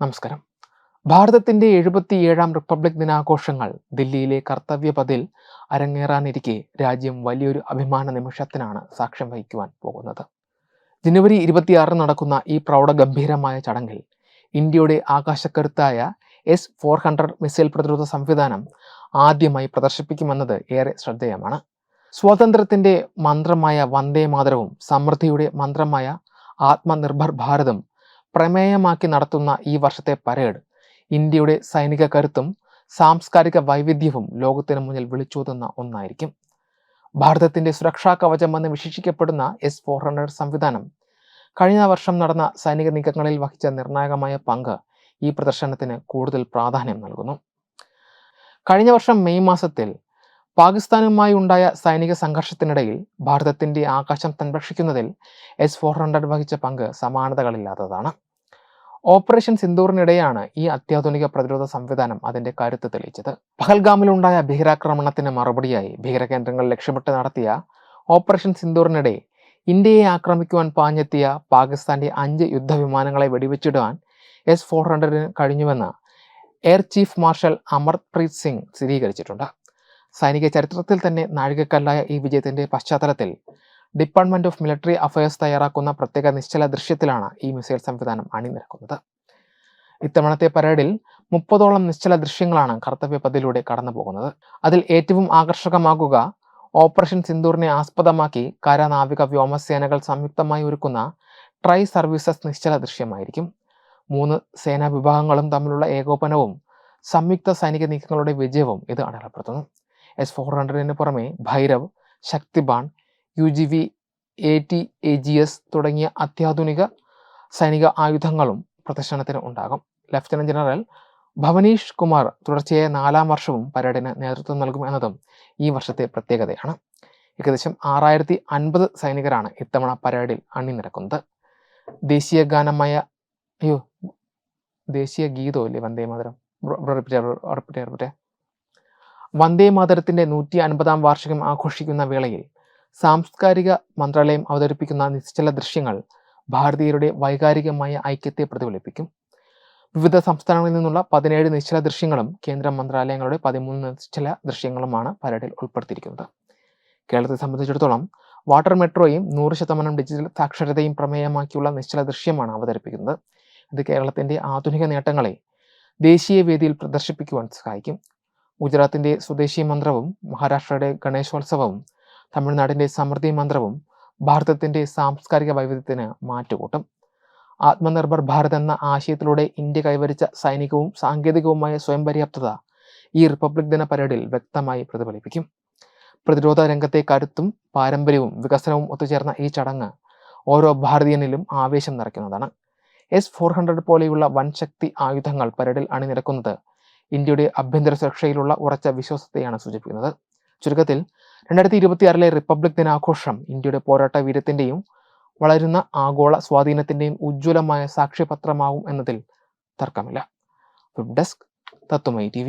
നമസ്കാരം. ഭാരതത്തിന്റെ എഴുപത്തിയേഴാം റിപ്പബ്ലിക് ദിനാഘോഷങ്ങൾ ദില്ലിയിലെ കർത്തവ്യപഥിൽ അരങ്ങേറാനിരിക്കെ രാജ്യം വലിയൊരു അഭിമാന നിമിഷത്തിനാണ് സാക്ഷ്യം വഹിക്കുവാൻ പോകുന്നത്. ജനുവരി ഇരുപത്തിയാറിന് നടക്കുന്ന ഈ പ്രൗഢഗംഭീരമായ ചടങ്ങിൽ ഇന്ത്യയുടെ ആകാശക്കരുത്തായ എസ് ഫോർ ഹൺഡ്രഡ് മിസൈൽ പ്രതിരോധ സംവിധാനം ആദ്യമായി പ്രദർശിപ്പിക്കുമെന്നത് ഏറെ ശ്രദ്ധേയമാണ്. സ്വാതന്ത്ര്യത്തിന്റെ മന്ത്രമായ വന്ദേ മാതരവും സമൃദ്ധിയുടെ മന്ത്രമായ ആത്മനിർഭർ ഭാരതം പ്രമേയമാക്കി നടത്തുന്ന ഈ വർഷത്തെ പരേഡ് ഇന്ത്യയുടെ സൈനിക കരുത്തും സാംസ്കാരിക വൈവിധ്യവും ലോകത്തിന് മുന്നിൽ വിളിച്ചോതുന്ന ഒന്നായിരിക്കും. ഭാരതത്തിന്റെ സുരക്ഷാ കവചമെന്ന് വിശേഷിക്കപ്പെടുന്ന എസ് ഫോർ ഹൺഡ്രഡ് സംവിധാനം കഴിഞ്ഞ വർഷം നടന്ന സൈനിക നീക്കങ്ങളിൽ വഹിച്ച നിർണായകമായ പങ്ക് ഈ പ്രദർശനത്തിന് കൂടുതൽ പ്രാധാന്യം നൽകുന്നു. കഴിഞ്ഞ വർഷം മെയ് മാസത്തിൽ പാകിസ്ഥാനുമായി ഉണ്ടായ സൈനിക സംഘർഷത്തിനിടയിൽ ഭാരതത്തിന്റെ ആകാശം സംരക്ഷിക്കുന്നതിൽ എസ് ഫോർ ഹൺഡ്രഡ് വഹിച്ച പങ്ക് സമാനതകളില്ലാത്തതാണ്. ഓപ്പറേഷൻ സിന്ദൂറിനിടെയാണ് ഈ അത്യാധുനിക പ്രതിരോധ സംവിധാനം അതിന്റെ കരുത്ത് തെളിയിച്ചത്. പഹൽഗാമിലുണ്ടായ ഭീകരാക്രമണത്തിന് മറുപടിയായി ഭീകരകേന്ദ്രങ്ങൾ ലക്ഷ്യമിട്ട് നടത്തിയ ഓപ്പറേഷൻ സിന്ദൂറിനിടെ ഇന്ത്യയെ ആക്രമിക്കുവാൻ പാഞ്ഞെത്തിയ പാകിസ്ഥാന്റെ അഞ്ച് യുദ്ധവിമാനങ്ങളെ വെടിവെച്ചിടുവാൻ എസ് ഫോർ ഹൺഡ്രഡിന് കഴിഞ്ഞുവെന്ന് air chief marshal Amarpreet Singh സ്ഥിരീകരിച്ചിട്ടുണ്ട്. സൈനിക ചരിത്രത്തിൽ തന്നെ നാഴികക്കല്ലായ ഈ വിജയത്തിന്റെ പശ്ചാത്തലത്തിൽ ഡിപ്പാർട്ട്മെന്റ് ഓഫ് മിലിറ്ററി അഫയേഴ്സ് തയ്യാറാക്കുന്ന പ്രത്യേക നിശ്ചല ദൃശ്യത്തിലാണ് ഈ മിസൈൽ സംവിധാനം അണിനിരക്കുന്നത്. ഇത്തവണത്തെ പരേഡിൽ മുപ്പതോളം നിശ്ചല ദൃശ്യങ്ങളാണ് കർത്തവ്യപഥിലൂടെ കടന്നു പോകുന്നത് അതിൽ ഏറ്റവും ആകർഷകമാകുക ഓപ്പറേഷൻ സിന്ദൂറിനെ ആസ്പദമാക്കി കര നാവിക വ്യോമസേനകൾ സംയുക്തമായി ഒരുക്കുന്ന ട്രൈ സർവീസസ് നിശ്ചല ദൃശ്യമായിരിക്കും. മൂന്ന് സേനാ വിഭാഗങ്ങളും തമ്മിലുള്ള ഏകോപനവും സംയുക്ത സൈനിക നീക്കങ്ങളുടെ വിജയവും ഇത് അടയാളപ്പെടുത്തുന്നു. എസ് ഫോർ ഹൺഡ്രഡിന് പുറമെ Bhairav Shaktibaan U G V A T A G S തുടങ്ങിയ അത്യാധുനിക സൈനിക ആയുധങ്ങളും പ്രദർശനത്തിന് ഉണ്ടാകും. ലഫ്റ്റനന്റ് ജനറൽ ഭവനീഷ് കുമാർ തുടർച്ചയായ നാലാം വർഷവും പരേഡിന് നേതൃത്വം നൽകും എന്നതും ഈ വർഷത്തെ പ്രത്യേകതയാണ്. ഏകദേശം ആറായിരത്തി അൻപത് സൈനികരാണ് ഇത്തവണ പരേഡിൽ അണിനിരക്കുന്നത്. ദേശീയ ഗാനമായ അയ്യോ ദേശീയ ഗീതോ ഇല്ലേ വന്ദേ മാതരം. റിപ്പീറ്റ് വന്ദേ മാതരത്തിന്റെ നൂറ്റി അൻപതാം വാർഷികം ആഘോഷിക്കുന്ന വേളയിൽ സാംസ്കാരിക മന്ത്രാലയം അവതരിപ്പിക്കുന്ന നിശ്ചല ദൃശ്യങ്ങൾ ഭാരതീയരുടെ വൈകാരികമായ ഐക്യത്തെ പ്രതിഫലിപ്പിക്കും. വിവിധ സംസ്ഥാനങ്ങളിൽ നിന്നുള്ള പതിനേഴ് നിശ്ചല ദൃശ്യങ്ങളും കേന്ദ്ര മന്ത്രാലയങ്ങളുടെ പതിമൂന്ന് നിശ്ചല ദൃശ്യങ്ങളുമാണ് പരേഡിൽ ഉൾപ്പെടുത്തിയിരിക്കുന്നത്. കേരളത്തെ സംബന്ധിച്ചിടത്തോളം വാട്ടർ മെട്രോയും നൂറ് ശതമാനം ഡിജിറ്റൽ സാക്ഷരതയും പ്രമേയമാക്കിയുള്ള നിശ്ചല ദൃശ്യമാണ് അവതരിപ്പിക്കുന്നത്. ഇത് കേരളത്തിന്റെ ആധുനിക നേട്ടങ്ങളെ ദേശീയ വേദിയിൽ പ്രദർശിപ്പിക്കുവാൻ സഹായിക്കും. ഗുജറാത്തിന്റെ സ്വദേശി മന്ത്രവും മഹാരാഷ്ട്രയുടെ ഗണേശോത്സവവും തമിഴ്നാടിന്റെ സമൃദ്ധി മന്ത്രവും ഭാരതത്തിന്റെ സാംസ്കാരിക വൈവിധ്യത്തിന് മാറ്റുകൂട്ടും. ആത്മനിർഭർ ഭാരത് എന്ന ആശയത്തിലൂടെ ഇന്ത്യ കൈവരിച്ച സൈനികവും സാങ്കേതികവുമായ സ്വയം പര്യാപ്തത ഈ റിപ്പബ്ലിക് ദിന പരേഡിൽ വ്യക്തമായി പ്രതിഫലിപ്പിക്കും. പ്രതിരോധ രംഗത്തെ കരുത്തും പാരമ്പര്യവും വികസനവും ഒത്തുചേർന്ന ഈ ചടങ്ങ് ഓരോ ഭാരതീയനിലും ആവേശം നിറയ്ക്കുന്നതാണ്. എസ് ഫോർ ഹൺഡ്രഡ് പോലെയുള്ള വൻശക്തി ആയുധങ്ങൾ പരേഡിൽ അണിനിരക്കുന്നത് ഇന്ത്യയുടെ ആഭ്യന്തര സുരക്ഷയിലുള്ള ഉറച്ച വിശ്വാസത്തെയാണ് സൂചിപ്പിക്കുന്നത്. ചുരുക്കത്തിൽ രണ്ടായിരത്തി ഇരുപത്തിയാറിലെ റിപ്പബ്ലിക് ദിനാഘോഷം ഇന്ത്യയുടെ പോരാട്ട വീര്യത്തിന്റെയും വളരുന്ന ആഗോള സ്വാധീനത്തിന്റെയും ഉജ്ജ്വലമായ സാക്ഷ്യപത്രമാവും എന്നതിൽ തർക്കമില്ല. വെബ് ഡെസ്ക് തത്വമൈ ടി